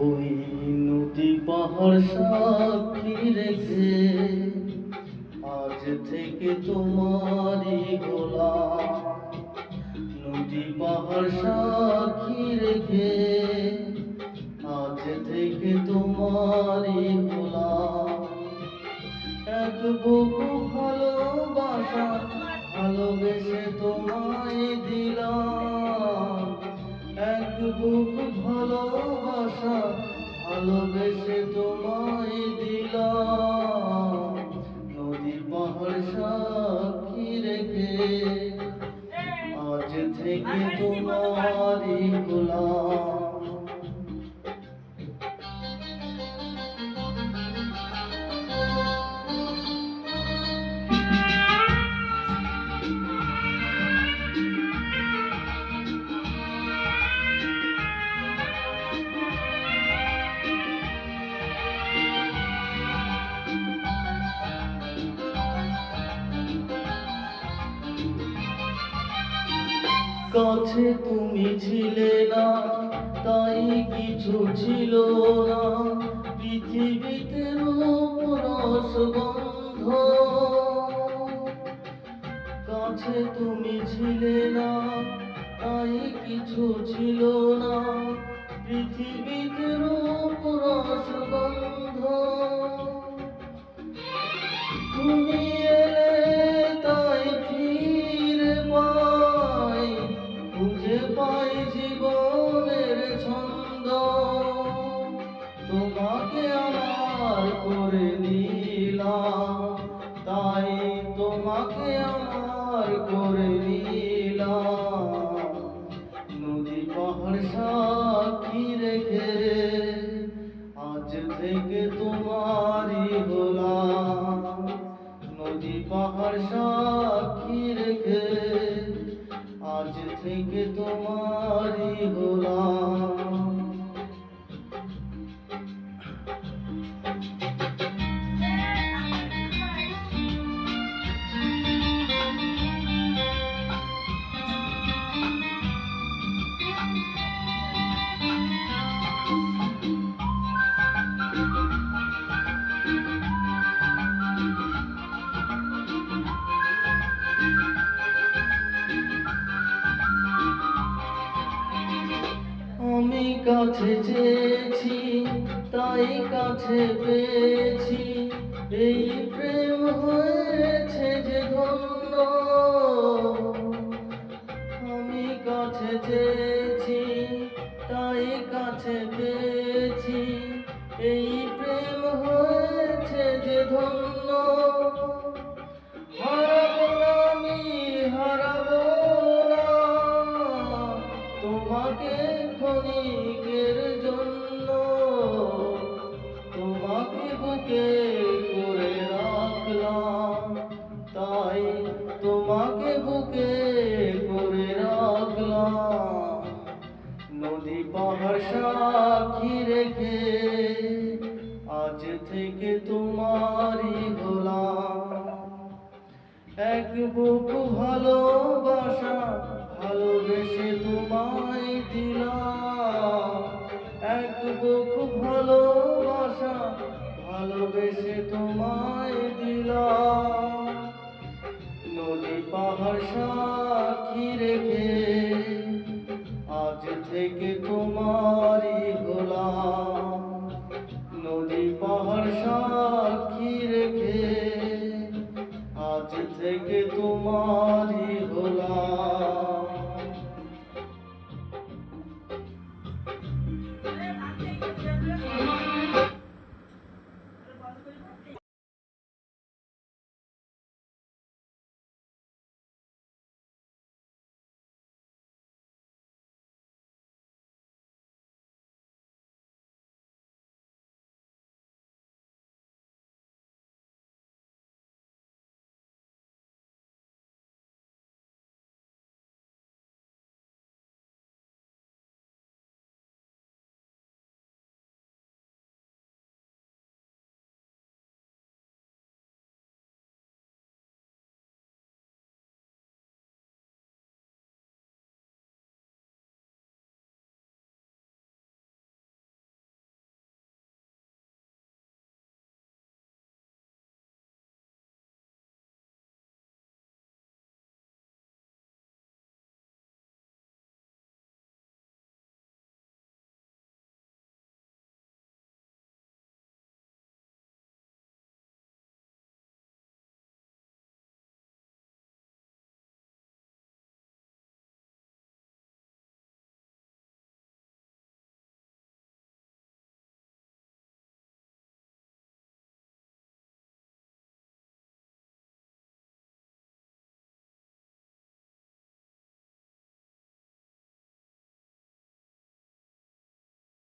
ওই নদী পাহাড় সাক্ষী রেখে আজ থেকে তোমারই গোলাম নদী পাহাড় সাক্ষী রেখে আজ থেকে তোমারই গোলাম এক বুকু ভালোবাসা, ভালোবেসে তোমায় দিলাম। বুক ভালোবাসা ভালোবেসে তোমায় দিলাম নদী পাহাড় সাক্ষী রেখে আজ থেকে তোমারই গোলাম। কাছে তুমি ছিলে না, তাই কিছু ছিল না। পৃথিবীতে গন্ধ কাছে তুমি ছিলে না, তাই কিছু ছিল না। পৃথিবীতে রূপরস গন্ধ তুমি করে নিলাম তাই তোমাকে আমার করে নিলাম। নদী পাহাড় সাক্ষী রেখে আজ থেকে তোমারই হলাম নদী পাহাড় সাক্ষী রেখে আজ থেকে তোমারই হলাম কাছে চেয়েছি, তাই কাছে পেয়েছি। এই প্রেম হয়েছে যে ধন্য, আমি কাছে চেয়েছি, তাই কাছে পেয়েছি। এই প্রেম হয়েছে যে ধন্য তোমাকে করে রাখলাম, তাই তোমাকে বুকে করে রাখলাম। নদী পাহাড় সাক্ষী রেখে আজ থেকে তোমারই হলাম এক বুক ভালোবাসা ভালোবেসে তোমায় দিলাম। এক বুক ভালোবেসে তোমায় দিলাম। নদী পাহাড় সাক্ষী রেখে আজ থেকে তোমারই গোলাম। নদী পাহাড় সাক্ষী রেখে আজ থেকে তোমারই গোলাম।